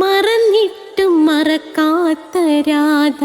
മറന്നിട്ടും മറക്കാത്ത രാധ.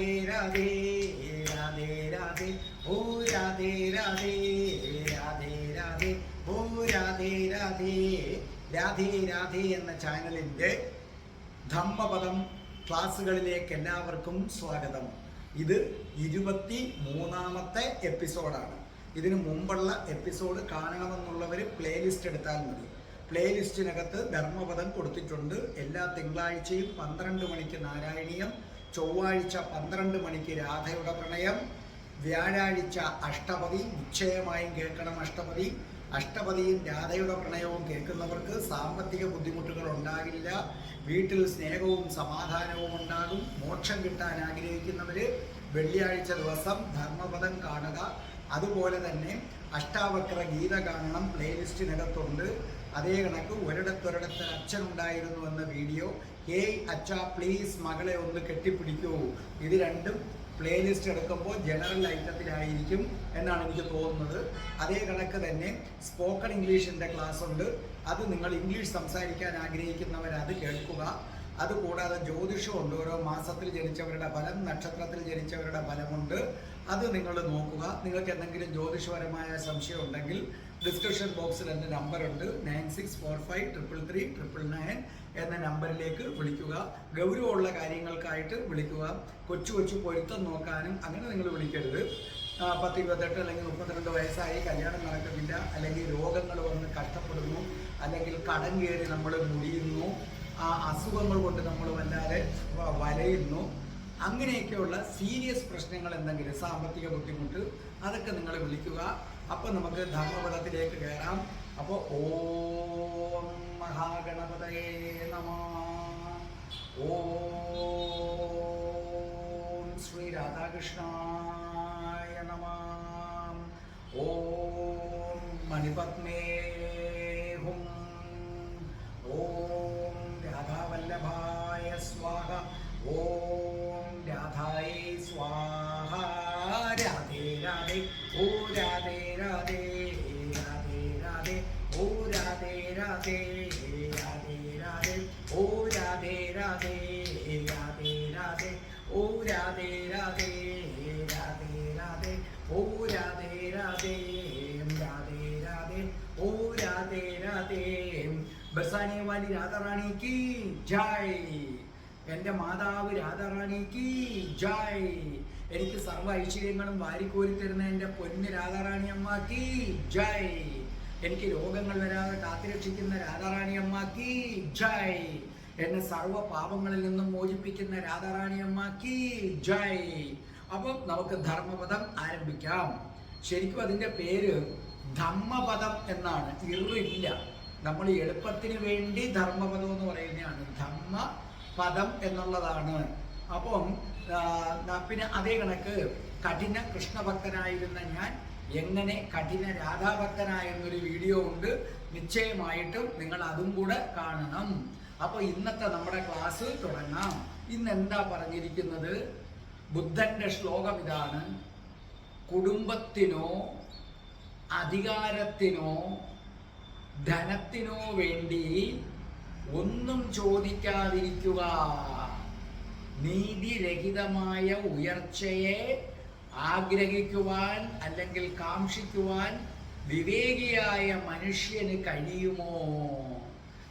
രാധേ രാധേ രാധേ രാധേ ഓ രാധേ രാധേ രാധേ രാധേ ഓ രാധേ രാധേ രാധേ രാധേ എന്ന ചാനലിന്റെ ധമ്മപദം ക്ലാസ്സുകളിലേക്ക് എല്ലാവർക്കും സ്വാഗതം. ഇത് ഇരുപത്തി മൂന്നാമത്തെ എപ്പിസോഡാണ്. ഇതിനു മുമ്പുള്ള എപ്പിസോഡ് കാണണമെന്നുള്ളവർ പ്ലേലിസ്റ്റ് എടുത്താൽ മതി. പ്ലേലിസ്റ്റിനകത്ത് ധർമ്മപദം കൊടുത്തിട്ടുണ്ട്. എല്ലാ തിങ്കളാഴ്ചയും പന്ത്രണ്ട് മണിക്ക് നാരായണീയം ചൊവ്വാഴ്ച പന്ത്രണ്ട് മണിക്ക് രാധയുടെ പ്രണയം വ്യാഴാഴ്ച അഷ്ടപതി നിശ്ചയമായും കേൾക്കണം അഷ്ടപതി. അഷ്ടപതിയും രാധയുടെ പ്രണയവും കേൾക്കുന്നവർക്ക് സാമ്പത്തിക ബുദ്ധിമുട്ടുകൾ ഉണ്ടാകില്ല. വീട്ടിൽ സ്നേഹവും സമാധാനവും ഉണ്ടാകും. മോക്ഷം കിട്ടാൻ ആഗ്രഹിക്കുന്നവർ വെള്ളിയാഴ്ച ദിവസം ധർമ്മപദം കാണുക. അതുപോലെ തന്നെ അഷ്ടാവക്ര ഗീത കാണണം പ്ലേലിസ്റ്റിനകത്തുണ്ട് അതേ കണക്ക് ഒരിടത്തൊരിടത്ത് അച്ഛനുണ്ടായിരുന്നു എന്ന വീഡിയോ ഹേയ് അച്ഛ പ്ലീസ് മകളെ ഒന്ന് കെട്ടിപ്പിടിക്കൂ. ഇത് രണ്ടും പ്ലേലിസ്റ്റ് എടുക്കുമ്പോൾ ജനറൽ ഐറ്റത്തിലായിരിക്കും എന്നാണ് എനിക്ക് തോന്നുന്നത്. അതേ കണക്ക് തന്നെ സ്പോക്കൺ ഇംഗ്ലീഷിന്റെ ക്ലാസ് ഉണ്ട്. അത് നിങ്ങൾ ഇംഗ്ലീഷ് സംസാരിക്കാൻ ആഗ്രഹിക്കുന്നവർ അത് കേൾക്കുക. അതുകൂടാതെ ജ്യോതിഷമുണ്ട് ഓരോ മാസത്തിൽ ജനിച്ചവരുടെ ഫലം നക്ഷത്രത്തിൽ ജനിച്ചവരുടെ ഫലമുണ്ട്. അത് നിങ്ങൾ നോക്കുക. നിങ്ങൾക്ക് എന്തെങ്കിലും ജ്യോതിഷപരമായ സംശയം ഉണ്ടെങ്കിൽ ഡിസ്ക്രിപ്ഷൻ ബോക്സിൽ എന്റെ നമ്പറുണ്ട് nine six four five triple three triple nine എന്ന നമ്പറിലേക്ക് വിളിക്കുക. ഗൗരവമുള്ള കാര്യങ്ങൾക്കായിട്ട് വിളിക്കുക. കൊച്ചു കൊച്ചു പൊരുത്തം നോക്കാനും അങ്ങനെ നിങ്ങൾ വിളിക്കരുത്. പത്ത് ഇരുപത്തെട്ട് അല്ലെങ്കിൽ മുപ്പത്തിരണ്ട് വയസ്സായി കല്യാണം നടക്കുന്നില്ല അല്ലെങ്കിൽ രോഗങ്ങൾ വന്ന് കഷ്ടപ്പെടുന്നു. അല്ലെങ്കിൽ കടം കയറി നമ്മൾ മുടിയുന്നു. ആ അസുഖങ്ങൾ കൊണ്ട് നമ്മൾ വല്ലാതെ വലയുന്നു. അങ്ങനെയൊക്കെയുള്ള സീരിയസ് പ്രശ്നങ്ങൾ എന്തെങ്കിലും സാമ്പത്തിക ബുദ്ധിമുട്ട് അതൊക്കെ നിങ്ങൾ വിളിക്കുക. അപ്പോൾ നമുക്ക് ധർമ്മപഥത്തിലേക്ക് കയറാം. അപ്പോൾ ഓം മഹാഗണപതയേ നമ ഓം ശ്രീ രാധാകൃഷ്ണായ നമ ഓം മണിപത്മേ ഹും ഓം രാധാവല്ലഭായ സ്വാഹ ഓം രാധേ രാധേ രാധേ രാധേ. ഓ രാധേ രാധേ. ബസാനെ വാലി രാധാറാണി കി ജയ്. എന്റെ മാതാവ് രാധാറാണിക്ക് ജയ്. എനിക്ക് സർവ ഐശ്വര്യങ്ങളും വാരിക്കോരി തരുന്ന എന്റെ പൊന്ന് രാധാറാണി അമ്മയ്ക്ക് ജയ്. എനിക്ക് രോഗങ്ങൾ വരാതെ കാത്തുരക്ഷിക്കുന്ന രാധാറാണി അമ്മയ്ക്ക് ജയ്. എന്നെ സർവ പാപങ്ങളിൽ നിന്നും മോചിപ്പിക്കുന്ന രാധാറാണി അമ്മയ്ക്ക് ജയ്. അപ്പം നമുക്ക് ധർമ്മപദം ആരംഭിക്കാം. ശരിക്കും അതിന്റെ പേര് ധമ്മപദം എന്നാണ്. ഇറില്ല നമ്മൾ എളുപ്പത്തിന് വേണ്ടി ധർമ്മപദം എന്ന് പറയുന്നതാണ്. ധമ്മ പദം എന്നുള്ളതാണ്. അപ്പം പിന്നെ അതേ കണക്ക് കഠിന കൃഷ്ണഭക്തനായിരുന്ന ഞാൻ എങ്ങനെ കഠിന രാധാഭക്തനായെന്നൊരു വീഡിയോ ഉണ്ട്. നിശ്ചയമായിട്ടും നിങ്ങൾ അതും കൂടെ കാണണം. അപ്പോൾ ഇന്നത്തെ നമ്മുടെ ക്ലാസ് തുടങ്ങാം. ഇന്ന് എന്താ പറഞ്ഞിരിക്കുന്നത്? ബുദ്ധന്റെ ശ്ലോകം ഇതാണ്. കുടുംബത്തിനോ അധികാരത്തിനോ ധനത്തിനോ വേണ്ടി ഒന്നും ചോദിക്കാതിരിക്കുക. നീതിരഹിതമായ ഉയർച്ചയെ ആഗ്രഹിക്കുവാൻ അല്ലെങ്കിൽ കാക്ഷിക്കുവാൻ വിവേകിയായ മനുഷ്യന് കഴിയുമോ?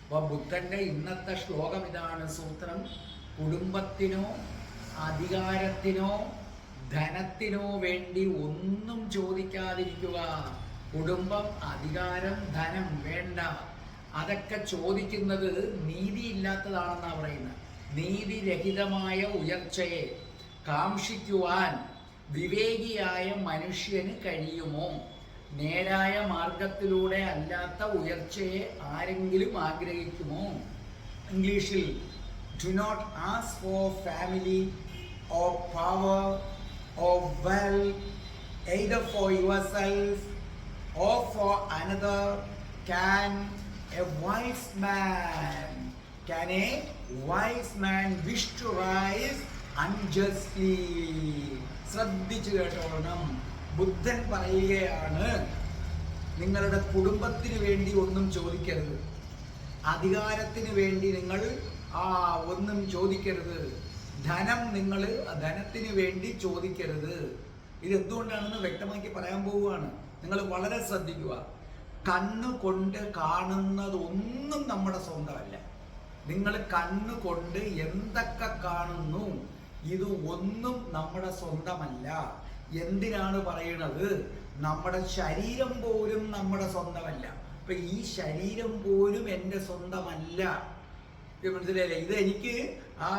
അപ്പൊ ബുദ്ധന്റെ ഇന്നത്തെ ശ്ലോകം ഇതാണ്. സൂത്രം കുടുംബത്തിനോ അധികാരത്തിനോ ധനത്തിനോ വേണ്ടി ഒന്നും ചോദിക്കാതിരിക്കുക. കുടുംബം അധികാരം ധനം വേണ്ട. അതൊക്കെ ചോദിക്കുന്നത് നീതിയില്ലാത്തതാണെന്നാണ് പറയുന്നത്. നീതിരഹിതമായ ഉയർച്ചയെ കാക്ഷിക്കുവാൻ വിവേകിയായ മനുഷ്യന് കഴിയുമോ? നേരായ മാർഗത്തിലൂടെ അല്ലാത്ത ഉയർച്ചയെ ആരെങ്കിലും ആഗ്രഹിക്കുമോ? ഇംഗ്ലീഷിൽ do not ask for family or power or well, either for yourself or for another can a wise man can a wise man wish to rise unjustly ശ്രദ്ധിച്ചു കേട്ടോണം ബുദ്ധൻ പറയുകയാണ് നിങ്ങളുടെ കുടുംബത്തിന് വേണ്ടി ഒന്നും ചോദിക്കരുത് അധികാരത്തിന് വേണ്ടി നിങ്ങൾ ആ ഒന്നും ചോദിക്കരുത് ധനം നിങ്ങൾ ധനത്തിന് വേണ്ടി ചോദിക്കരുത്. ഇത് എന്തുകൊണ്ടാണെന്ന് വ്യക്തമാക്കി പറയാൻ പോവുകയാണ്. നിങ്ങൾ വളരെ ശ്രദ്ധിക്കുക. കണ്ണ് കൊണ്ട് കാണുന്നതൊന്നും നമ്മുടെ സ്വന്തമല്ല. നിങ്ങൾ കണ്ണ് കൊണ്ട് എന്തൊക്കെ കാണുന്നു ഇത് ഒന്നും നമ്മുടെ സ്വന്തമല്ല. എന്തിനാണ് പറയണത് നമ്മുടെ ശരീരം പോലും നമ്മുടെ സ്വന്തമല്ല. അപ്പൊ ഈ ശരീരം പോലും എന്റെ സ്വന്തമല്ല. മനസ്സിലായില്ലേ? ഇത് എനിക്ക് ആ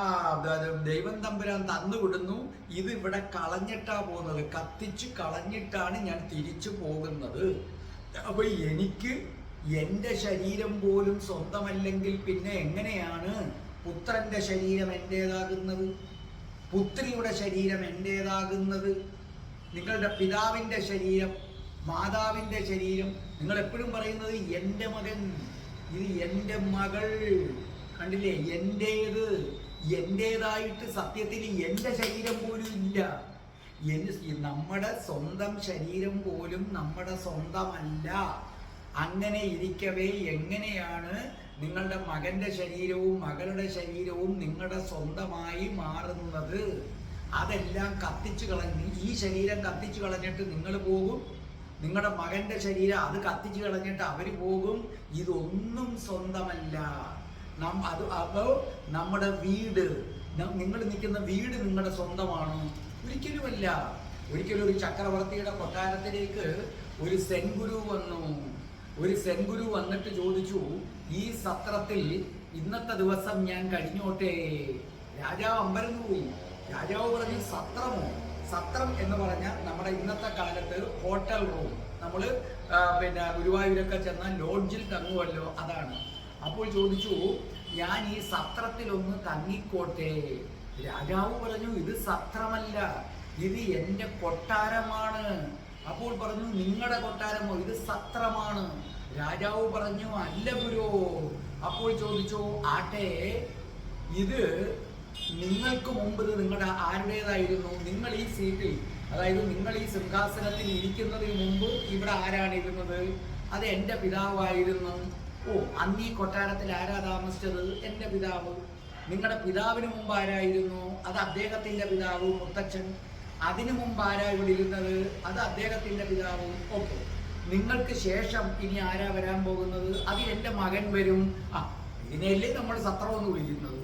ദൈവം തമ്പുരാൻ തന്നു വിടുന്നു ഇത് ഇവിടെ കളഞ്ഞിട്ടാ പോകുന്നത്. കത്തിച്ച് കളഞ്ഞിട്ടാണ് ഞാൻ തിരിച്ചു പോകുന്നത്. അപ്പൊ എനിക്ക് എന്റെ ശരീരം പോലും സ്വന്തമല്ലെങ്കിൽ പിന്നെ എങ്ങനെയാണ് പുത്രന്റെ ശരീരം എന്റേതാകുന്നത് പുത്രിയുടെ ശരീരം എന്റേതാകുന്നത് നിങ്ങളുടെ പിതാവിന്റെ ശരീരം മാതാവിന്റെ ശരീരം. നിങ്ങൾ എപ്പോഴും പറയുന്നത് എന്റെ മകൻ ഇത് എന്റെ മകൾ. കണ്ടില്ലേ? എന്റേത് എന്റേതായിട്ട് സത്യത്തിൽ എന്റെ ശരീരം പോലും ഇല്ല. നമ്മുടെ സ്വന്തം ശരീരം പോലും നമ്മുടെ സ്വന്തമല്ല. അങ്ങനെ ഇരിക്കവേ എങ്ങനെയാണ് നിങ്ങളുടെ മകന്റെ ശരീരവും മകളുടെ ശരീരവും നിങ്ങളുടെ സ്വന്തമായി മാറുന്നത്? അതെല്ലാം കത്തിച്ചു കളഞ്ഞ് ഈ ശരീരം കത്തിച്ചു കളഞ്ഞിട്ട് നിങ്ങൾ പോകും. നിങ്ങളുടെ മകന്റെ ശരീരം അത് കത്തിച്ചു കളഞ്ഞിട്ട് അവർ പോകും. ഇതൊന്നും സ്വന്തമല്ല. അത് നമ്മുടെ വീട്. നിങ്ങൾ നിൽക്കുന്ന വീട് നിങ്ങളുടെ സ്വന്തമാണോ. ഒരിക്കലുമല്ല. ഒരിക്കലും ഒരു ചക്രവർത്തിയുടെ കൊട്ടാരത്തിലേക്ക് ഒരു സെൻഗുരു വന്നു. ഒരു സെൻഗുരു വന്നിട്ട് ചോദിച്ചു ഈ സത്രത്തിൽ ഇന്നത്തെ ദിവസം ഞാൻ കഴിഞ്ഞോട്ടെ? രാജാവ് അമ്പരം പോയി. രാജാവ് പറഞ്ഞു സത്രമോ സത്രം എന്ന് പറഞ്ഞാൽ നമ്മുടെ ഇന്നത്തെ കാലത്ത് ഹോട്ടൽ റൂം. നമ്മൾ പിന്നെ ഗുരുവായൂരൊക്കെ ചെന്നാൽ ലോഡ്ജിൽ തങ്ങുമല്ലോ അതാണ്. അപ്പോൾ ചോദിച്ചു ഞാൻ ഈ സത്രത്തിലൊന്ന് തങ്ങിക്കോട്ടെ? രാജാവ് പറഞ്ഞു ഇത് സത്രമല്ല ഇത് എന്റെ കൊട്ടാരമാണ്. അപ്പോൾ പറഞ്ഞു നിങ്ങളുടെ കൊട്ടാരമോ? ഇത് സത്രമാണ്. രാജാവ് പറഞ്ഞു അല്ല ഗുരു. അപ്പോൾ ചോദിച്ചു ആട്ടെ ഇത് നിങ്ങൾക്ക് മുമ്പ് നിങ്ങളുടെ ആരുടേതായിരുന്നു? നിങ്ങൾ ഈ സീറ്റിൽ അതായത് നിങ്ങൾ ഈ സിംഹാസനത്തിൽ ഇരിക്കുന്നതിന് മുമ്പ് ഇവിടെ ആരാണ് ഇരുന്നത്? അത് എന്റെ പിതാവായിരുന്നു. ഓ അന്ന് ഈ കൊട്ടാരത്തിൽ ആരാ താമസിച്ചത്? എന്റെ പിതാവ്. നിങ്ങളുടെ പിതാവിന് മുമ്പ് ആരായിരുന്നു? അത് അദ്ദേഹത്തിന്റെ പിതാവ് മുത്തച്ഛൻ. അതിനു മുമ്പ് ആരാ ഇവിടെ ഇരുന്നത്? അത് അദ്ദേഹത്തിന്റെ പിതാവ്. ഓക്കെ. നിങ്ങൾക്ക് ശേഷം ഇനി ആരാ വരാൻ പോകുന്നത്? അത് എന്റെ മകൻ വരും. ആ ഇതിനെയല്ലേ നമ്മൾ സത്രം എന്ന് വിളിക്കുന്നത്?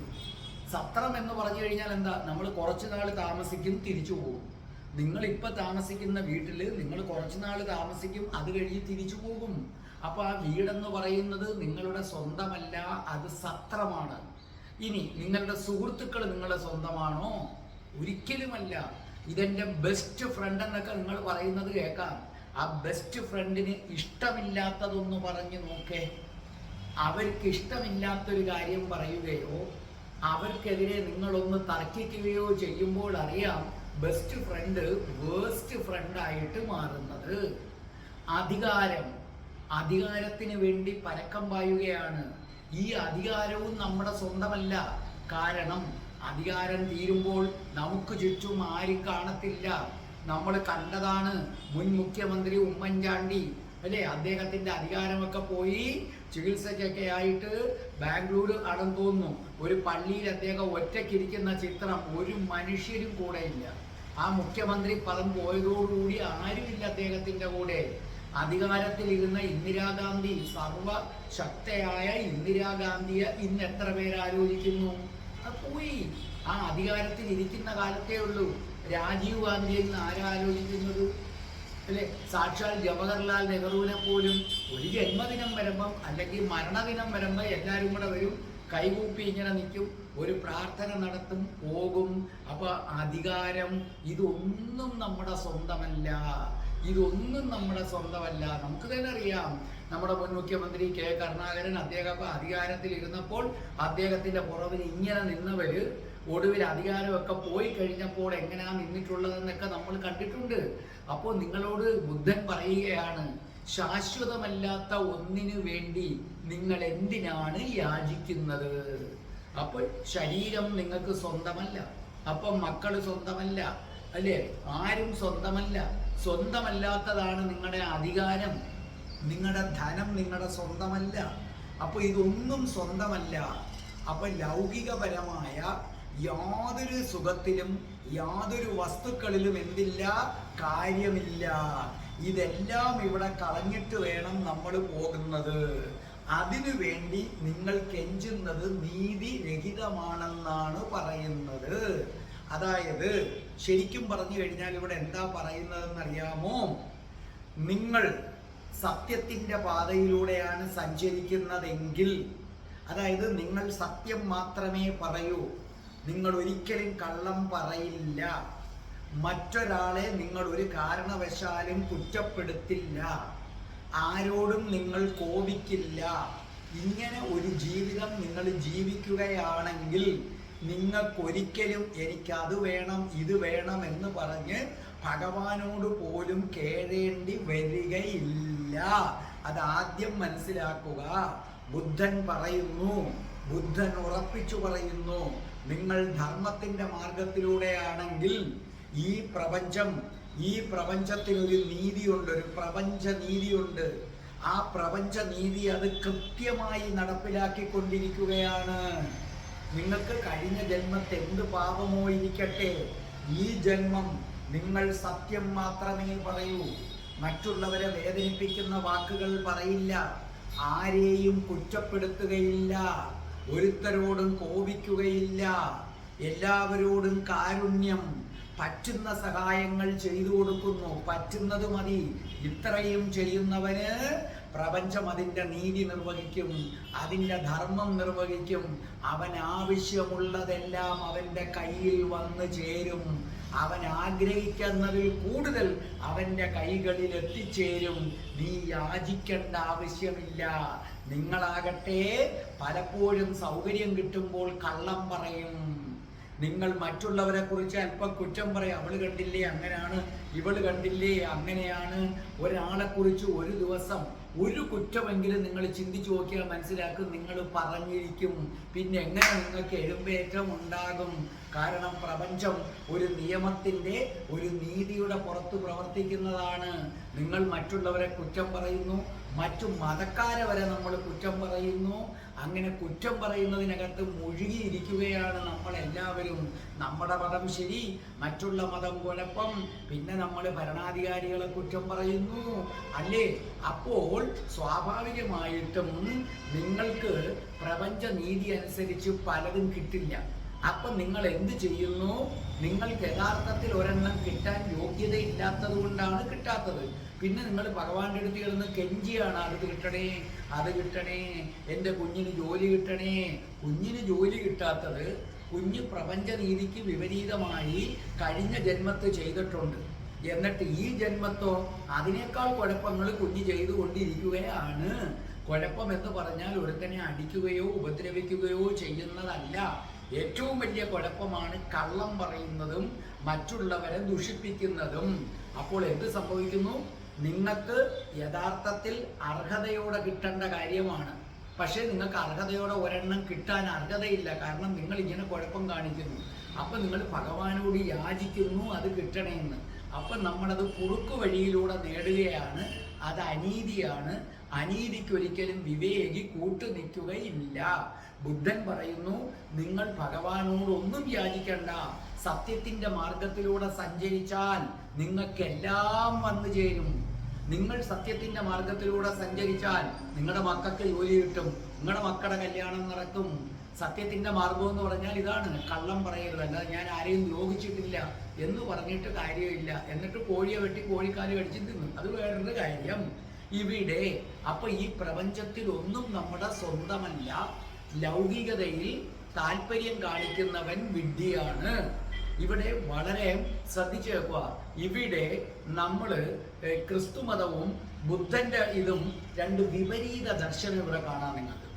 സത്രം എന്ന് പറഞ്ഞു കഴിഞ്ഞാൽ എന്താ? നമ്മൾ കുറച്ച് നാൾ താമസിക്കും തിരിച്ചു പോകും. നിങ്ങൾ ഇപ്പൊ താമസിക്കുന്ന വീട്ടിൽ നിങ്ങൾ കുറച്ച് നാൾ താമസിക്കും അത് കഴിഞ്ഞ് തിരിച്ചു പോകും. അപ്പൊ ആ വീടെന്ന് പറയുന്നത് നിങ്ങളുടെ സ്വന്തമല്ല അത് സത്രമാണ്. ഇനി നിങ്ങളുടെ സുഹൃത്തുക്കൾ നിങ്ങളുടെ സ്വന്തമാണോ? ഒരിക്കലുമല്ല. ഇതെന്റെ ബെസ്റ്റ് ഫ്രണ്ട് എന്നൊക്കെ നിങ്ങൾ പറയുന്നത് കേൾക്കാം. ആ ബെസ്റ്റ് ഫ്രണ്ടിന് ഇഷ്ടമില്ലാത്തതൊന്ന് പറഞ്ഞു നോക്കേ. അവർക്ക് ഇഷ്ടമില്ലാത്തൊരു കാര്യം പറയുകയോ അവർക്കെതിരെ നിങ്ങളൊന്ന് തർക്കിക്കുകയോ ചെയ്യുമ്പോൾ അറിയാം ബെസ്റ്റ് ഫ്രണ്ട് വേസ്റ്റ് ഫ്രണ്ടായിട്ട് മാറുന്നത്. അധികാരം അധികാരത്തിന് വേണ്ടി പരക്കം പായുകയാണ്. ഈ അധികാരവും നമ്മുടെ സ്വന്തമല്ല. കാരണം അധികാരം തീരുമ്പോൾ നമുക്ക് ചുറ്റും ആരും കാണത്തില്ല. നമ്മൾ കണ്ടതാണ് മുൻ മുഖ്യമന്ത്രി ഉമ്മൻചാണ്ടി. അല്ലേ? അദ്ദേഹത്തിന്റെ അധികാരമൊക്കെ പോയി ചികിത്സയ്ക്കൊക്കെ ആയിട്ട് ബാംഗ്ലൂർ ആണെന്ന് തോന്നുന്നു. ഒരു പള്ളിയിൽ അദ്ദേഹം ഒറ്റയ്ക്കിരിക്കുന്ന ചിത്രം ഒരു മനുഷ്യരും കൂടെ ഇല്ല. ആ മുഖ്യമന്ത്രി പദം പോയതോടുകൂടി ആരുമില്ല അദ്ദേഹത്തിന്റെ കൂടെ. അധികാരത്തിലിരുന്ന ഇന്ദിരാഗാന്ധി സർവശക്തയായ ഇന്ദിരാഗാന്ധിയെ ഇന്ന് എത്ര പേര് ആലോചിക്കുന്നു അത് പോയി. ആ അധികാരത്തിൽ ഇരിക്കുന്ന കാലത്തേ ഉള്ളൂ. രാജീവ് ഗാന്ധിയെ ഇന്ന് ആരാലോചിക്കുന്നത് അല്ലെ? സാക്ഷാൽ ജവഹർലാൽ നെഹ്റുവിനെ പോലും ഒരു ജന്മദിനം വരുമ്പം അല്ലെങ്കിൽ മരണദിനം വരുമ്പോൾ എല്ലാവരും കൂടെ വരും കൈകൂപ്പി ഇങ്ങനെ നിൽക്കും ഒരു പ്രാർത്ഥന നടത്തും പോകും. അപ്പൊ അധികാരം ഇതൊന്നും നമ്മുടെ സ്വന്തമല്ല. ഇതൊന്നും നമ്മുടെ സ്വന്തമല്ല. നമുക്ക് തന്നെ അറിയാം. നമ്മുടെ മുൻ മുഖ്യമന്ത്രി കെ കരുണാകരൻ അദ്ദേഹം അധികാരത്തിൽ ഇരുന്നപ്പോൾ അദ്ദേഹത്തിന്റെ പുറവിൽ ഇങ്ങനെ നിന്നവര് ഒടുവിൽ അധികാരമൊക്കെ പോയി കഴിഞ്ഞപ്പോൾ എങ്ങനെയാ നിന്നിട്ടുള്ളതെന്നൊക്കെ നമ്മൾ കണ്ടിട്ടുണ്ട്. അപ്പോൾ നിങ്ങളോട് ബുദ്ധൻ പറയുകയാണ് ശാശ്വതമല്ലാത്ത ഒന്നിനു വേണ്ടി നിങ്ങൾ എന്തിനാണ് യാചിക്കുന്നത്? അപ്പോൾ ശരീരം നിങ്ങൾക്ക് സ്വന്തമല്ല. അപ്പം മക്കൾ സ്വന്തമല്ല. അല്ലേ? ആരും സ്വന്തമല്ല. സ്വന്തമല്ലാത്തതാണ് നിങ്ങളുടെ അധികാരം നിങ്ങളുടെ ധനം നിങ്ങളുടെ സ്വന്തമല്ല. അപ്പോൾ ഇതൊന്നും സ്വന്തമല്ല. അപ്പോൾ ലൗകികപരമായ യാതൊരു സുഖത്തിലും യാതൊരു വസ്തുക്കളിലും എന്തില്ല? കാര്യമില്ല. ഇതെല്ലാം ഇവിടെ കളഞ്ഞിട്ട് വേണം നമ്മൾ പോകുന്നത്. അതിനു വേണ്ടി നിങ്ങൾ കെഞ്ചുന്നത് നീതി രഹിതമാണെന്നാണ് പറയുന്നത്. അതായത് ശരിക്കും പറഞ്ഞു കഴിഞ്ഞാൽ ഇവിടെ എന്താ പറയുന്നതെന്ന് അറിയാമോ നിങ്ങൾ സത്യത്തിന്റെ പാതയിലൂടെയാണ് സഞ്ചരിക്കുന്നതെങ്കിൽ അതായത് നിങ്ങൾ സത്യം മാത്രമേ പറയൂ നിങ്ങൾ ഒരിക്കലും കള്ളം പറയില്ല. മറ്റൊരാളെ നിങ്ങൾ ഒരു കാരണവശാലും കുറ്റപ്പെടുത്തില്ല. ആരോടും നിങ്ങൾ കോപിക്കില്ല. ഇങ്ങനെ ഒരു ജീവിതം നിങ്ങൾ ജീവിക്കുകയാണെങ്കിൽ നിങ്ങൾക്കൊരിക്കലും എനിക്ക് അത് വേണം ഇത് വേണം എന്ന് പറഞ്ഞ് ഭഗവാനോട് പോലും കേഴേണ്ടി വരികയില്ല. അത് ആദ്യം മനസ്സിലാക്കുക ബുദ്ധൻ പറയുന്നു ബുദ്ധൻ ഉറപ്പിച്ചു പറയുന്നു നിങ്ങൾ ധർമ്മത്തിന്റെ മാർഗത്തിലൂടെയാണെങ്കിൽ ഈ പ്രപഞ്ചം ഈ പ്രപഞ്ചത്തിനൊരു നീതിയുണ്ട് ഒരു പ്രപഞ്ച നീതിയുണ്ട്. ആ പ്രപഞ്ച നീതി അത് കൃത്യമായി നടപ്പിലാക്കിക്കൊണ്ടിരിക്കുകയാണ്. നിങ്ങൾക്ക് കഴിഞ്ഞ ജന്മത്തെ എന്ത് പാപമോ ഇരിക്കട്ടെ. ഈ ജന്മം നിങ്ങൾ സത്യം മാത്രമേ പറയൂ. മറ്റുള്ളവരെ വേദനിപ്പിക്കുന്ന വാക്കുകൾ പറയില്ല. ആരെയും കുറ്റപ്പെടുത്തുകയില്ല. ഒരുത്തരോടും കോപിക്കുകയില്ല. എല്ലാവരോടും കാരുണ്യം പറ്റുന്ന സഹായങ്ങൾ ചെയ്തു കൊടുക്കുന്നു. പറ്റുന്നത് മതി. ഇത്രയും ചെയ്യുന്നവന് പ്രപഞ്ചം അതിന്റെ നീതി നിർവഹിക്കും അതിന്റെ ധർമ്മം നിർവഹിക്കും. അവൻ ആവശ്യമുള്ളതെല്ലാം അവന്റെ കയ്യിൽ വന്ന് ചേരും. അവൻ ആഗ്രഹിക്കുന്നതിൽ കൂടുതൽ അവന്റെ കൈകളിൽ എത്തിച്ചേരും. നീ യാചിക്കേണ്ട ആവശ്യമില്ല. നിങ്ങളാകട്ടെ പലപ്പോഴും സൗകര്യം കിട്ടുമ്പോൾ കള്ളം പറയും. നിങ്ങൾ മറ്റുള്ളവരെ കുറിച്ച് അല്പം കുറ്റം പറയും. അവൾ കണ്ടില്ലേ അങ്ങനെയാണ് ഇവൾ കണ്ടില്ലേ അങ്ങനെയാണ്. ഒരാളെ കുറിച്ച് ഒരു ദിവസം ഒരു കുറ്റമെങ്കിലും നിങ്ങൾ ചിന്തിച്ചു നോക്കിയാൽ മനസ്സിലാക്കും നിങ്ങൾ പറഞ്ഞിരിക്കും. പിന്നെ എങ്ങനെ നിങ്ങൾക്ക് എഴുമ്പേറ്റം ഉണ്ടാകും കാരണം പ്രപഞ്ചം ഒരു നിയമത്തിന്റെ ഒരു നീതിയുടെ പുറത്ത് പ്രവർത്തിക്കുന്നതാണ്. നിങ്ങൾ മറ്റുള്ളവരെ കുറ്റം പറയുന്നു മറ്റു മതക്കാരെ വരെ നമ്മൾ കുറ്റം പറയുന്നു. അങ്ങനെ കുറ്റം പറയുന്നതിനകത്ത് മുഴുകിയിരിക്കുകയാണ് നമ്മൾ എല്ലാവരും നമ്മുടെ മതം ശരി മറ്റുള്ള മതം കുഴപ്പം. പിന്നെ നമ്മൾ ഭരണാധികാരികളെ കുറ്റം പറയുന്നു അല്ലേ? അപ്പോൾ സ്വാഭാവികമായിട്ടും നിങ്ങൾക്ക് പ്രപഞ്ച നീതി അനുസരിച്ച് പലതും കിട്ടില്ല. അപ്പം നിങ്ങൾ എന്ത് ചെയ്യുന്നു? നിങ്ങൾക്ക് യഥാർത്ഥത്തിൽ ഒരെണ്ണം കിട്ടാൻ യോഗ്യതയില്ലാത്തത് കൊണ്ടാണ് കിട്ടാത്തത്. പിന്നെ നിങ്ങൾ ഭഗവാന്റെ അടുത്ത് കിടന്ന് കെഞ്ചിയാണ് അത് കിട്ടണേ അത് കിട്ടണേ എന്റെ കുഞ്ഞിന് ജോലി കിട്ടണേ. കുഞ്ഞിന് ജോലി കിട്ടാത്തത് കുഞ്ഞ് പ്രപഞ്ച രീതിക്ക് വിപരീതമായി കഴിഞ്ഞ ജന്മത്ത് ചെയ്തിട്ടുണ്ട്. എന്നിട്ട് ഈ ജന്മത്തോ അതിനേക്കാൾ കുഴപ്പങ്ങൾ കുഞ്ഞ് ചെയ്തുകൊണ്ടിരിക്കുകയാണ്. കുഴപ്പം എന്ന് പറഞ്ഞാൽ ഒരുത്തനെ അടിക്കുകയോ ഉപദ്രവിക്കുകയോ ചെയ്യുന്നതല്ല. ഏറ്റവും വലിയ കുഴപ്പമാണ് കള്ളം പറയുന്നതും മറ്റുള്ളവരെ ദുഷിപ്പിക്കുന്നതും. അപ്പോൾ എന്ത് സംഭവിക്കുന്നു? നിങ്ങൾക്ക് യഥാർത്ഥത്തിൽ അർഹതയോടെ കിട്ടേണ്ട കാര്യമാണ്. പക്ഷേ നിങ്ങൾക്ക് അർഹതയോടെ ഒരെണ്ണം കിട്ടാൻ അർഹതയില്ല. കാരണം നിങ്ങൾ ഇങ്ങനെ കുഴപ്പം കാണിക്കുന്നു. അപ്പം നിങ്ങൾ ഭഗവാനോട് യാചിക്കുന്നു അത് കിട്ടണമെന്ന് അപ്പം നമ്മളത് കുറുക്കു വഴിയിലൂടെ നേടുകയാണ്. അത് അനീതിയാണ്. അനീതിക്കൊരിക്കലും വിവേകി കൂട്ടു നിൽക്കുകയില്ല ബുദ്ധൻ പറയുന്നു നിങ്ങൾ ഭഗവാനോട് ഒന്നും യാചിക്കണ്ട. സത്യത്തിന്റെ മാർഗത്തിലൂടെ സഞ്ചരിച്ചാൽ നിങ്ങൾക്കെല്ലാം വന്നു ചേരും. നിങ്ങൾ സത്യത്തിന്റെ മാർഗത്തിലൂടെ സഞ്ചരിച്ചാൽ നിങ്ങളുടെ മക്കൾക്ക് ജോലി കിട്ടും. നിങ്ങളുടെ മക്കളുടെ കല്യാണം നടക്കും സത്യത്തിന്റെ മാർഗം എന്ന് പറഞ്ഞാൽ ഇതാണ്. കള്ളം പറയരുത്. അല്ലാതെ ഞാൻ ആരെയും ദ്രോഹിച്ചിട്ടില്ല എന്ന് പറഞ്ഞിട്ട് കാര്യമില്ല. എന്നിട്ട് കോഴിയെ വെട്ടി കോഴിക്കാൽ കടിച്ച് തിന്നും. അത് വേറൊരു കാര്യം. ഇവിടെ. അപ്പൊ ഈ പ്രപഞ്ചത്തിൽ ഒന്നും നമ്മുടെ സ്വന്തമല്ല. ലൗകികതയിൽ താല്പര്യം കാണിക്കുന്നവൻ വിഡ്ഢിയാണ്. ഇവിടെ വളരെ ശ്രദ്ധിച്ചു വെക്കുക ഇവിടെ നമ്മൾ ക്രിസ്തു മതവും ബുദ്ധന്റെ ഇതും രണ്ട് വിപരീത ദർശനം ഇവിടെ കാണാൻ നിങ്ങൾക്ക്.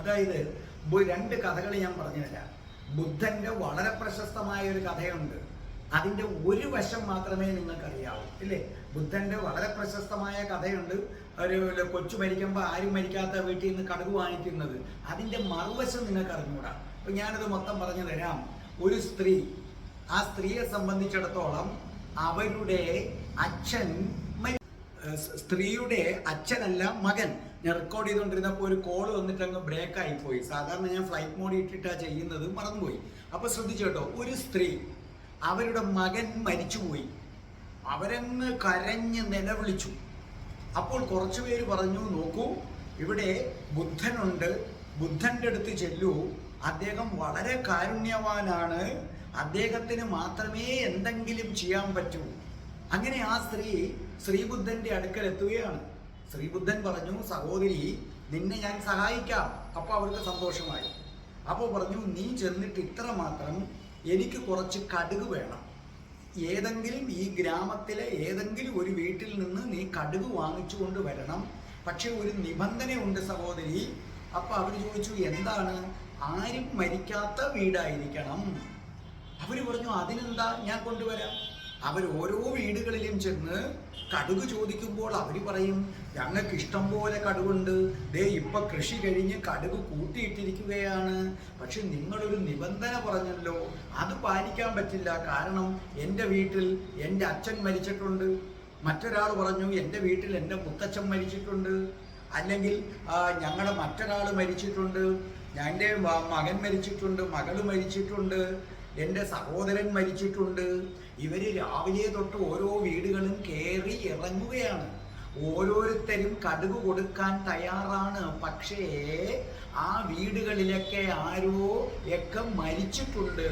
അതായത് രണ്ട് കഥകൾ ഞാൻ പറഞ്ഞു തരാം ബുദ്ധന്റെ വളരെ പ്രശസ്തമായ ഒരു കഥയുണ്ട്. അതിന്റെ ഒരു വശം മാത്രമേ നിങ്ങൾക്കറിയാവൂ ഇല്ലേ? ബുദ്ധന്റെ വളരെ പ്രശസ്തമായ കഥയുണ്ട്. ഒരു കൊച്ചു മരിക്കുമ്പോൾ ആരും മരിക്കാത്ത വീട്ടിൽ നിന്ന് കടുക് വാങ്ങിക്കുന്നത്. അതിന്റെ മറുവശം നിങ്ങൾക്ക് അറിഞ്ഞുകൂടാ അപ്പൊ ഞാനത് മൊത്തം പറഞ്ഞു തരാം. ഒരു സ്ത്രീ ആ സ്ത്രീയെ സംബന്ധിച്ചിടത്തോളം അവരുടെ അച്ഛൻ സ്ത്രീയുടെ അച്ഛനല്ല മകൻ. ഞാൻ റെക്കോർഡ് ചെയ്തുകൊണ്ടിരുന്നപ്പോൾ ഒരു കോൾ വന്നിട്ട് അങ്ങ് ബ്രേക്ക് ആയിപ്പോയി. സാധാരണ ഞാൻ ഫ്ലൈറ്റ് മോഡ് ഇട്ടിട്ടാണ് ചെയ്യുന്നത് മറന്നുപോയി. അപ്പോൾ ശ്രദ്ധിച്ചു കേട്ടോ ഒരു സ്ത്രീ അവരുടെ മകൻ മരിച്ചുപോയി. അവരങ്ങ് കരഞ്ഞ് നിലവിളിച്ചു. അപ്പോൾ കുറച്ചു പേര് പറഞ്ഞു നോക്കൂ ഇവിടെ ബുദ്ധനുണ്ട്. ബുദ്ധന്റെ അടുത്ത് ചെല്ലൂ. അദ്ദേഹം വളരെ കാരുണ്യവാനാണ്. അദ്ദേഹത്തിന് മാത്രമേ എന്തെങ്കിലും ചെയ്യാൻ പറ്റൂ. അങ്ങനെ ആ സ്ത്രീ ശ്രീബുദ്ധന്റെ അടുക്കൽ എത്തുകയാണ്. ശ്രീബുദ്ധൻ പറഞ്ഞു സഹോദരി നിന്നെ ഞാൻ സഹായിക്കാം. അപ്പോൾ അവർക്ക് സന്തോഷമായി. അപ്പോൾ പറഞ്ഞു നീ ചെന്നിട്ട് ഇത്ര മാത്രം എനിക്ക് കുറച്ച് കടുക് വേണം. ഏതെങ്കിലും ഈ ഗ്രാമത്തിലെ ഏതെങ്കിലും ഒരു വീട്ടിൽ നിന്ന് നീ കടുക് വാങ്ങിച്ചു കൊണ്ട് വരണം. പക്ഷെ ഒരു നിബന്ധനയുണ്ട് സഹോദരി. അപ്പൊ അവർ ചോദിച്ചു എന്താണ്? ആരും മരിക്കാത്ത വീടായിരിക്കണം. അവർ പറഞ്ഞു അതിനെന്താ? ഞാൻ കൊണ്ടുവരാം. അവർ ഓരോ വീടുകളിലും ചെന്ന് കടുക് ചോദിക്കുമ്പോൾ അവർ പറയും ഞങ്ങൾക്ക് ഇഷ്ടം പോലെ കടുകുണ്ട്. ദേ ഇപ്പൊ കൃഷി കഴിഞ്ഞ് കടുക് കൂട്ടിയിട്ടിരിക്കുകയാണ്. പക്ഷെ നിങ്ങളൊരു നിബന്ധന പറഞ്ഞല്ലോ അത് പാലിക്കാൻ പറ്റില്ല. കാരണം എന്റെ വീട്ടിൽ എന്റെ അച്ഛൻ മരിച്ചിട്ടുണ്ട്. മറ്റൊരാൾ പറഞ്ഞു എന്റെ വീട്ടിൽ എന്റെ മുത്തച്ഛൻ മരിച്ചിട്ടുണ്ട്. അല്ലെങ്കിൽ ഞങ്ങളുടെ മറ്റൊരാൾ മരിച്ചിട്ടുണ്ട്. എന്റെ മകൻ മരിച്ചിട്ടുണ്ട്. മകൾ മരിച്ചിട്ടുണ്ട്. എന്റെ സഹോദരൻ മരിച്ചിട്ടുണ്ട്. ഇവർ രാവിലെ തൊട്ട് ഓരോ വീടുകളും കയറി ഇറങ്ങുകയാണ്. ഓരോരുത്തരും കടുക് കൊടുക്കാൻ തയ്യാറാണ്. പക്ഷേ ആ വീടുകളിലൊക്കെ ആരോ ഒക്കെ മരിച്ചിട്ടുണ്ട്.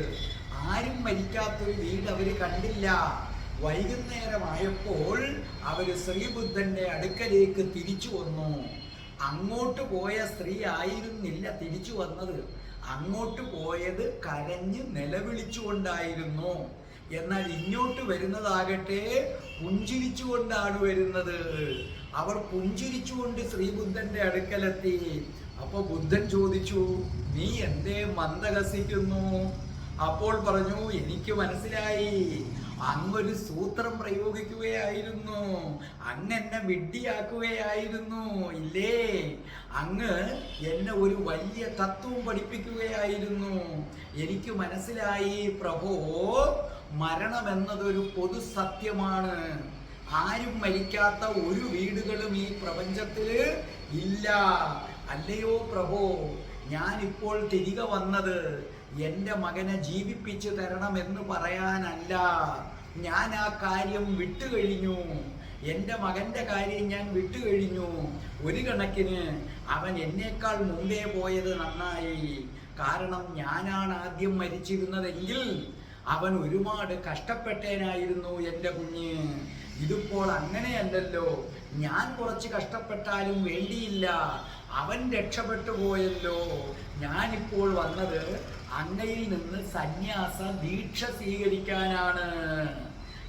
ആരും മരിക്കാത്തൊരു വീട് അവർ കണ്ടില്ല. വൈകുന്നേരമായപ്പോൾ അവർ ശ്രീബുദ്ധന്റെ അടുക്കലേക്ക് തിരിച്ചു വന്നു. അങ്ങോട്ട് പോയ സ്ത്രീ ആയിരുന്നില്ല തിരിച്ചു വന്നത്. അങ്ങോട്ട് പോയത് കരഞ്ഞ് നിലവിളിച്ചുകൊണ്ടായിരുന്നു. എന്നാൽ ഇങ്ങോട്ട് വരുന്നതാകട്ടെ പുഞ്ചിരിച്ചുകൊണ്ടാണ് വരുന്നത്. അവർ പുഞ്ചിരിച്ചുകൊണ്ട് ശ്രീബുദ്ധന്റെ അടുക്കലെത്തി. അപ്പോൾ ബുദ്ധൻ ചോദിച്ചു നീ എന്തേ മന്ദഹസിക്കുന്നു? അപ്പോൾ പറഞ്ഞു എനിക്ക് മനസ്സിലായി. അങ്ങൊരു സൂത്രം പ്രയോഗിക്കുകയായിരുന്നു. അങ്ങ് എന്നെ വിഡ്ഢിയാക്കുകയായിരുന്നു ഇല്ലേ? അങ്ങ് എന്നെ ഒരു വലിയ തത്വം പഠിപ്പിക്കുകയായിരുന്നു. എനിക്ക് മനസ്സിലായി പ്രഭോ മരണം എന്നതൊരു പൊതു സത്യമാണ് ആരും മരിക്കാത്ത ഒരു വീടുകളും ഈ പ്രപഞ്ചത്തിൽ ഇല്ല. അല്ലയോ പ്രഭോ ഞാൻ ഇപ്പോൾ തിരികെ വന്നത് എന്റെ മകനെ ജീവിപ്പിച്ചു എന്ന് പറയാനല്ല. ഞാൻ ആ കാര്യം വിട്ടുകഴിഞ്ഞു. എന്റെ മകന്റെ കാര്യം ഞാൻ വിട്ടുകഴിഞ്ഞു. ഒരു കണക്കിന് അവൻ എന്നേക്കാൾ മുമ്പേ പോയത് നന്നായി. കാരണം ഞാനാണ് ആദ്യം മരിച്ചിരുന്നതെങ്കിൽ അവൻ ഒരുപാട് കഷ്ടപ്പെട്ടേനായിരുന്നു എന്റെ കുഞ്ഞ്. ഇതിപ്പോൾ അങ്ങനെയല്ലല്ലോ. ഞാൻ കുറച്ച് കഷ്ടപ്പെട്ടാലും വേണ്ടിയില്ല. അവൻ രക്ഷപ്പെട്ടു പോയല്ലോ. ഞാനിപ്പോൾ വന്നത് അങ്ങയിൽ നിന്ന് സന്യാസ ദീക്ഷ സ്വീകരിക്കാനാണ്.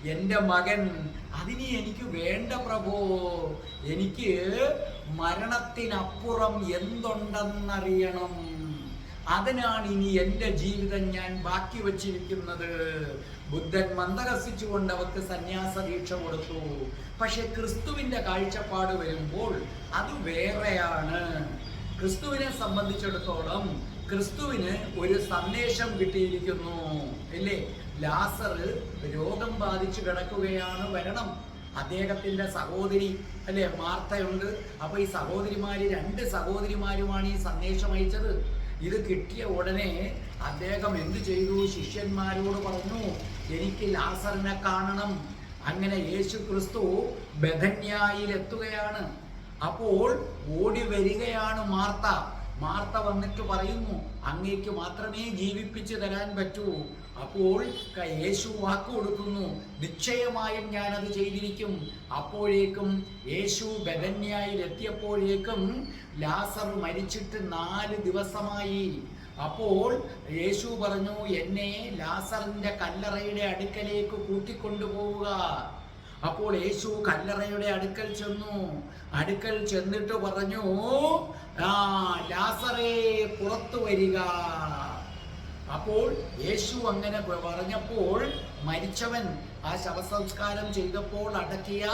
എന്റെ മകൻ അതിന് എനിക്ക് വേണ്ട പ്രഭോ. എനിക്ക് മരണത്തിനപ്പുറം എന്തുണ്ടെന്നറിയണം. അതിനാണ് ഇനി എന്റെ ജീവിതം ഞാൻ ബാക്കി വച്ചിരിക്കുന്നത്. ബുദ്ധൻ മന്ദഹസിച്ചുകൊണ്ട് അവർക്ക് സന്യാസ ദീക്ഷ കൊടുത്തു. പക്ഷെ ക്രിസ്തുവിന്റെ കാഴ്ചപ്പാട് വരുമ്പോൾ അത് വേറെയാണ്. ക്രിസ്തുവിനെ സംബന്ധിച്ചിടത്തോളം ക്രിസ്തുവിന് ഒരു സന്ദേശം കിട്ടിയിരിക്കുന്നു. അല്ലേ ലാസർ രോഗം ബാധിച്ചു കിടക്കുകയാണ് വരണം അദ്ദേഹത്തിന്റെ സഹോദരി അല്ലെ? മാർത്തയുണ്ട്. അപ്പൊ ഈ സഹോദരിമാര് രണ്ട് സഹോദരിമാരുമാണ് ഈ സന്ദേശം അയച്ചത്. ഇത് കിട്ടിയ ഉടനെ അദ്ദേഹം എന്തു ചെയ്തു? ശിഷ്യന്മാരോട് പറഞ്ഞു എനിക്ക് ലാസറിനെ കാണണം. അങ്ങനെ യേശു ക്രിസ്തു ബഥന്യായിലെത്തുകയാണ് അപ്പോൾ ഓടി വരികയാണ് മാർത്ത. മാർത്ത വന്നിട്ട് പറയുന്നു അങ്ങേക്ക് മാത്രമേ ജീവിപ്പിച്ചു തരാൻ പറ്റൂ. അപ്പോൾ യേശു വാക്ക് കൊടുക്കുന്നു. നിശ്ചയമായും ഞാനത് ചെയ്തിരിക്കും. അപ്പോഴേക്കും യേശു ബദന്യായിൽ എത്തിയപ്പോഴേക്കും ലാസർ മരിച്ചിട്ട് നാല് ദിവസമായി. അപ്പോൾ യേശു പറഞ്ഞു എന്നെ ലാസറിന്റെ കല്ലറയുടെ അടുക്കലേക്ക് കൂട്ടിക്കൊണ്ടുപോവുക. അപ്പോൾ യേശു കല്ലറയുടെ അടുക്കൽ ചെന്നു. അടുക്കൽ ചെന്നിട്ട് പറഞ്ഞു ആ ലാസറേ പുറത്തു വരിക. അപ്പോൾ യേശു അങ്ങനെ പറഞ്ഞപ്പോൾ മരിച്ചവൻ ആ ശവസംസ്കാരം ചെയ്തപ്പോൾ അടക്കിയ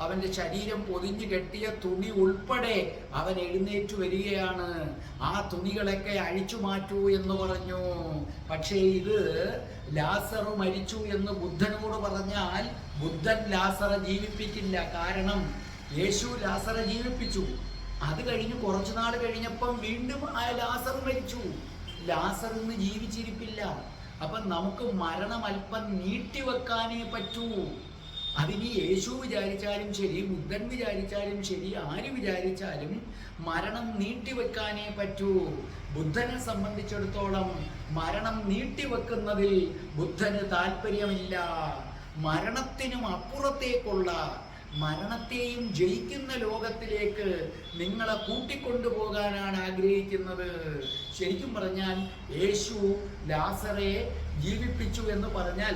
അവന്റെ ശരീരം പൊതിഞ്ഞു കെട്ടിയ തുണി ഉൾപ്പെടെ അവൻ എഴുന്നേറ്റ് വരികയാണ്. ആ തുണികളൊക്കെ അഴിച്ചു മാറ്റൂ എന്ന് പറഞ്ഞു. പക്ഷേ ഇത് ലാസർ മരിച്ചു എന്ന് ബുദ്ധനോട് പറഞ്ഞാൽ ബുദ്ധൻ ലാസറെ ജീവിപ്പിക്കില്ല. കാരണം യേശു ലാസറെ ജീവിപ്പിച്ചു. അത് കഴിഞ്ഞ് കുറച്ചുനാൾ കഴിഞ്ഞപ്പം വീണ്ടും ആ ലാസർ മരിച്ചു. ലാസർ ഇന്ന് ജീവിച്ചിരിപ്പില്ല. അപ്പൊ നമുക്ക് മരണം അല്പം നീട്ടിവെക്കാനേ പറ്റൂ. അതിന് യേശു വിചാരിച്ചാലും ശരി ബുദ്ധൻ വിചാരിച്ചാലും ശരി ആര് വിചാരിച്ചാലും മരണം നീട്ടിവെക്കാനേ പറ്റൂ. ബുദ്ധനെ സംബന്ധിച്ചിടത്തോളം മരണം നീട്ടിവെക്കുന്നതിൽ ബുദ്ധന് താല്പര്യമില്ല. മരണത്തിനും അപ്പുറത്തേക്കുള്ള മരണത്തെയും ജയിക്കുന്ന ലോകത്തിലേക്ക് നിങ്ങളെ കൂട്ടിക്കൊണ്ടുപോകാനാണ് ആഗ്രഹിക്കുന്നത്. ശരിക്കും പറഞ്ഞാൽ യേശു ലാസറെ ജീവിപ്പിച്ചു എന്ന് പറഞ്ഞാൽ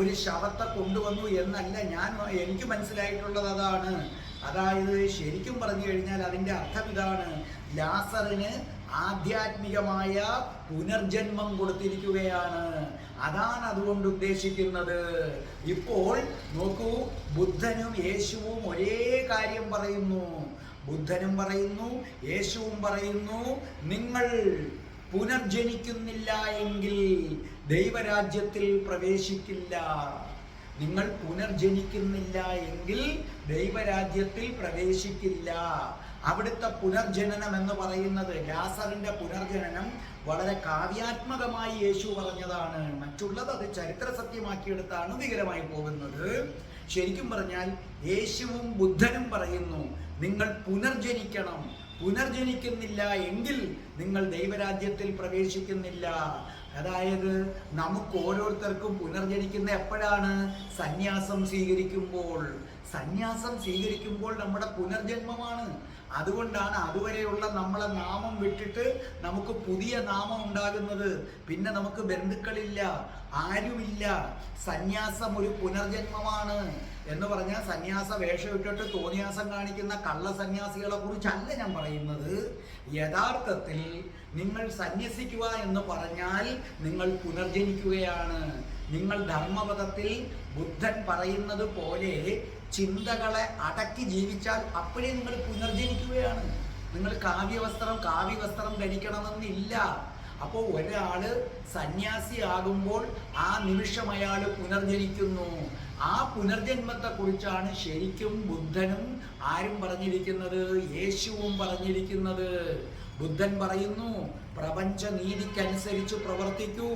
ഒരു ശവത്തെ കൊണ്ടുവന്നു എന്നല്ല ഞാൻ എനിക്ക് മനസ്സിലായിട്ടുള്ളത് അതാണ്. അതായത് ശരിക്കും പറഞ്ഞു കഴിഞ്ഞാൽ അതിന്റെ അർത്ഥം ഇതാണ്. ലാസറിന് ആധ്യാത്മികമായ പുനർജന്മം കൊടുത്തിരിക്കുകയാണ്. അതാണ് അതുകൊണ്ട് ഉദ്ദേശിക്കുന്നത്. ഇപ്പോൾ നോക്കൂ ബുദ്ധനും യേശുവും ഒരേ കാര്യം പറയുന്നു. ബുദ്ധനും പറയുന്നു യേശുവും പറയുന്നു നിങ്ങൾ പുനർജനിക്കുന്നില്ല എങ്കിൽ ദൈവരാജ്യത്തിൽ പ്രവേശിക്കില്ല. നിങ്ങൾ പുനർജനിക്കുന്നില്ല എങ്കിൽ ദൈവരാജ്യത്തിൽ പ്രവേശിക്കില്ല. അവിടുത്തെ പുനർജനനം എന്ന് പറയുന്നത് ലാസറിന്റെ പുനർജനനം വളരെ കാവ്യാത്മകമായി യേശു പറഞ്ഞതാണ്. മറ്റുള്ളത് അത് ചരിത്ര സത്യമാക്കിയെടുത്താണ് ഭീകരമായി പോകുന്നത്. ശരിക്കും പറഞ്ഞാൽ യേശുവും ബുദ്ധനും പറയുന്നു നിങ്ങൾ പുനർജനിക്കണം. പുനർജനിക്കുന്നില്ല എങ്കിൽ നിങ്ങൾ ദൈവരാജ്യത്തിൽ പ്രവേശിക്കുന്നില്ല. അതായത് നമുക്ക് ഓരോരുത്തർക്കും പുനർജനിക്കുന്ന എപ്പോഴാണ്? സന്യാസം സ്വീകരിക്കുമ്പോൾ. സന്യാസം സ്വീകരിക്കുമ്പോൾ നമ്മുടെ പുനർജന്മമാണ്. അതുകൊണ്ടാണ് അതുവരെയുള്ള നമ്മളെ നാമം വിട്ടിട്ട് നമുക്ക് പുതിയ നാമം ഉണ്ടാകുന്നത്. പിന്നെ നമുക്ക് ബന്ധുക്കളില്ല ആരുമില്ല. സന്യാസം ഒരു പുനർജന്മമാണ് എന്ന് പറഞ്ഞാൽ സന്യാസ വേഷം ഇട്ടിട്ട് തോന്നിയാസം കാണിക്കുന്ന കള്ള സന്യാസികളെ കുറിച്ചല്ല ഞാൻ പറയുന്നത്. യഥാർത്ഥത്തിൽ നിങ്ങൾ സന്യസിക്കുക എന്ന് പറഞ്ഞാൽ നിങ്ങൾ പുനർജനിക്കുകയാണ്. നിങ്ങൾ ധർമ്മപഥത്തിൽ ബുദ്ധൻ പറയുന്നത് പോലെ ചിന്തകളെ അടക്കി ജീവിച്ചാൽ അപ്പോഴേ നിങ്ങൾ പുനർജനിക്കുകയാണ്. നിങ്ങൾ കാവ്യവസ്ത്രം കാവ്യവസ്ത്രം ധരിക്കണമെന്നില്ല. അപ്പോൾ ഒരാൾ സന്യാസിയാകുമ്പോൾ ആ നിമിഷം അയാൾ പുനർജനിക്കുന്നു. ആ പുനർജന്മത്തെ കുറിച്ചാണ് ശരിക്കും ബുദ്ധനും ആരും പറഞ്ഞിരിക്കുന്നത് യേശുവും പറഞ്ഞിരിക്കുന്നത്. ബുദ്ധൻ പറയുന്നു പ്രപഞ്ച നീതിക്കനുസരിച്ച് പ്രവർത്തിക്കൂ.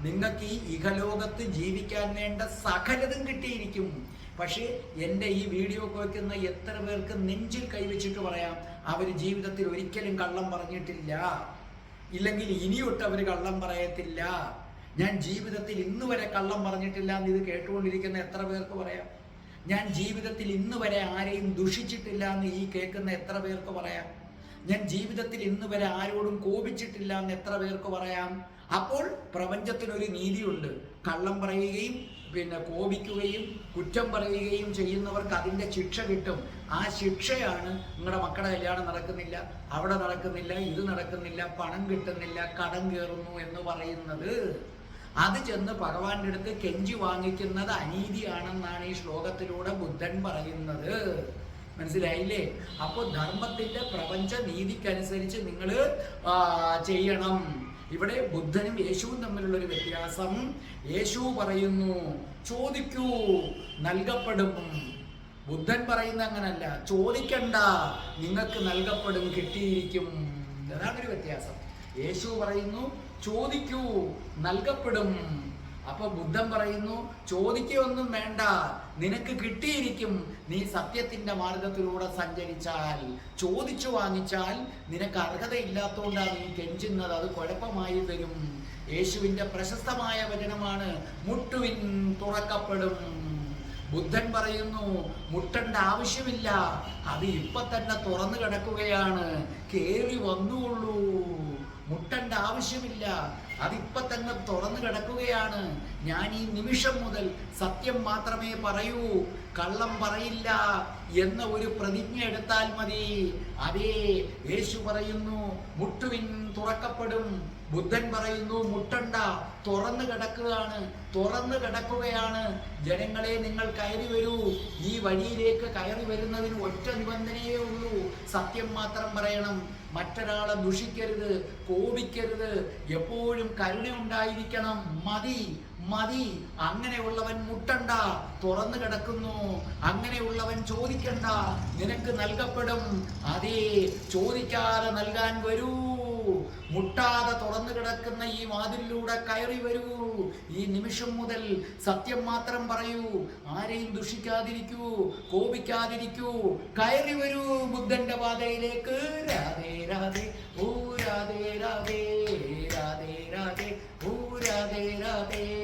നിങ്ങൾക്ക് ഈ ഇഹലോകത്ത് ജീവിക്കാൻ വേണ്ട സകലതും കിട്ടിയിരിക്കും. പക്ഷേ എന്റെ ഈ വീഡിയോ കേൾക്കുന്ന എത്ര പേർക്ക് നെഞ്ചിൽ കൈവച്ചിട്ട് പറയാം അവർ ജീവിതത്തിൽ ഒരിക്കലും കള്ളം പറഞ്ഞിട്ടില്ല. ഇല്ലെങ്കിൽ ഇനിയൊട്ട് അവർ കള്ളം പറയത്തില്ല. ഞാൻ ജീവിതത്തിൽ ഇന്ന് വരെ കള്ളം പറഞ്ഞിട്ടില്ല എന്ന് ഇത് കേട്ടുകൊണ്ടിരിക്കുന്ന എത്ര പേർക്ക് പറയാം? ഞാൻ ജീവിതത്തിൽ ഇന്ന് വരെ ആരെയും ദുഷിച്ചിട്ടില്ല എന്ന് ഈ കേൾക്കുന്ന എത്ര പേർക്ക് പറയാം? ഞാൻ ജീവിതത്തിൽ ഇന്ന് വരെ ആരോടും കോപിച്ചിട്ടില്ല എന്ന് എത്ര പേർക്ക് പറയാം? അപ്പോൾ പ്രപഞ്ചത്തിനൊരു നീതിയുണ്ട്. കള്ളം പറയുകയും പിന്നെ കോപിക്കുകയും കുറ്റം പറയുകയും ചെയ്യുന്നവർക്ക് അതിന്റെ ശിക്ഷ കിട്ടും. ആ ശിക്ഷയാണ് നിങ്ങളുടെ മക്കളുടെ കല്യാണം നടക്കുന്നില്ല അവിടെ നടക്കുന്നില്ല ഇത് നടക്കുന്നില്ല പണം കിട്ടുന്നില്ല കടം കയറുന്നു എന്ന് പറയുന്നത്. അത് ചെന്ന് ഭഗവാന്റെ അടുത്ത് കെഞ്ചി വാങ്ങിക്കുന്നത് അനീതിയാണെന്നാണ് ഈ ശ്ലോകത്തിലൂടെ ബുദ്ധൻ പറയുന്നത്. മനസ്സിലായില്ലേ? അപ്പോൾ ധർമ്മത്തിന്റെ പ്രപഞ്ച നീതിക്കനുസരിച്ച് നിങ്ങൾ ചെയ്യണം. ഇവിടെ ബുദ്ധനും യേശുവും തമ്മിലുള്ള ഒരു വ്യത്യാസം. യേശു പറയുന്നു ചോദിക്കൂ നൽകപ്പെടും. ബുദ്ധൻ പറയുന്ന അങ്ങനല്ല ചോദിക്കണ്ട നിങ്ങൾക്ക് നൽകപ്പെടും കിട്ടിയിരിക്കും. അതാണ് ഒരു വ്യത്യാസം. യേശു പറയുന്നു ചോദിക്കൂ നൽകപ്പെടും. അപ്പൊ ബുദ്ധൻ പറയുന്നു ചോദിക്കൊന്നും വേണ്ട. നിനക്ക് കിട്ടിയിരിക്കും. നീ സത്യത്തിന്റെ മാർഗത്തിലൂടെ സഞ്ചരിച്ചാൽ ചോദിച്ചു വാങ്ങിച്ചാൽ നിനക്ക് അർഹതയില്ലാത്തതുകൊണ്ടാണ് നീ കെഞ്ചുന്നത്. അത് കുഴപ്പമായി വരും. യേശുവിന്റെ പ്രശസ്തമായ വചനമാണ് മുട്ടുവിൻ തുറക്കപ്പെടും. ബുദ്ധൻ പറയുന്നു മുട്ടണ്ട ആവശ്യമില്ല. അത് ഇപ്പൊ തന്നെ തുറന്നു കിടക്കുകയാണ്. കേറി വന്നുകൊള്ളൂ. മുട്ടണ്ട ആവശ്യമില്ല. അതിപ്പൊ തന്നെ തുറന്നു കിടക്കുകയാണ്. ഞാൻ ഈ നിമിഷം മുതൽ സത്യം മാത്രമേ പറയൂ. കള്ളം പറയില്ല എന്ന ഒരു പ്രതിജ്ഞ എടുത്താൽ മതി. അതേ യേശു പറയുന്നു മുട്ടുവിൻ തുറക്കപ്പെടും ബുദ്ധൻ പറയുന്നു മുട്ടണ്ട തുറന്നു കിടക്കുകയാണ് തുറന്നു കിടക്കുകയാണ്. ജനങ്ങളെ നിങ്ങൾ കയറി വരൂ. ഈ വഴിയിലേക്ക് കയറി വരുന്നതിന് ഒറ്റ നിബന്ധനയേ ഉള്ളൂ. സത്യം മാത്രം പറയണം. മറ്റൊരാളെ ദുഷിക്കരുത് കോപിക്കരുത്. എപ്പോഴും കരുണ ഉണ്ടായിരിക്കണം. മതി മതി. അങ്ങനെയുള്ളവൻ മുട്ടണ്ട തുറന്നു കിടക്കുന്നു. അങ്ങനെയുള്ളവൻ ചോദിക്കണ്ട. നിനക്ക് നൽകപ്പെടും. അതേ ചോദിക്കാതെ നൽകാൻ വരൂ. മുട്ടാതെ തുറന്നു കിടക്കുന്ന ഈ വാതിലിലൂടെ കയറി വരൂ. ഈ നിമിഷം മുതൽ സത്യം മാത്രം പറയൂ. ആരെയും ദുഷിക്കാതിരിക്കൂ കോപിക്കാതിരിക്കൂ. കയറി വരൂ ബുദ്ധന്റെ പാതയിലേക്ക്. രാധേ രാധേ ഓ രാധേ രാധേ രാധേ രാധേ ഓ രാധേ രാധേ.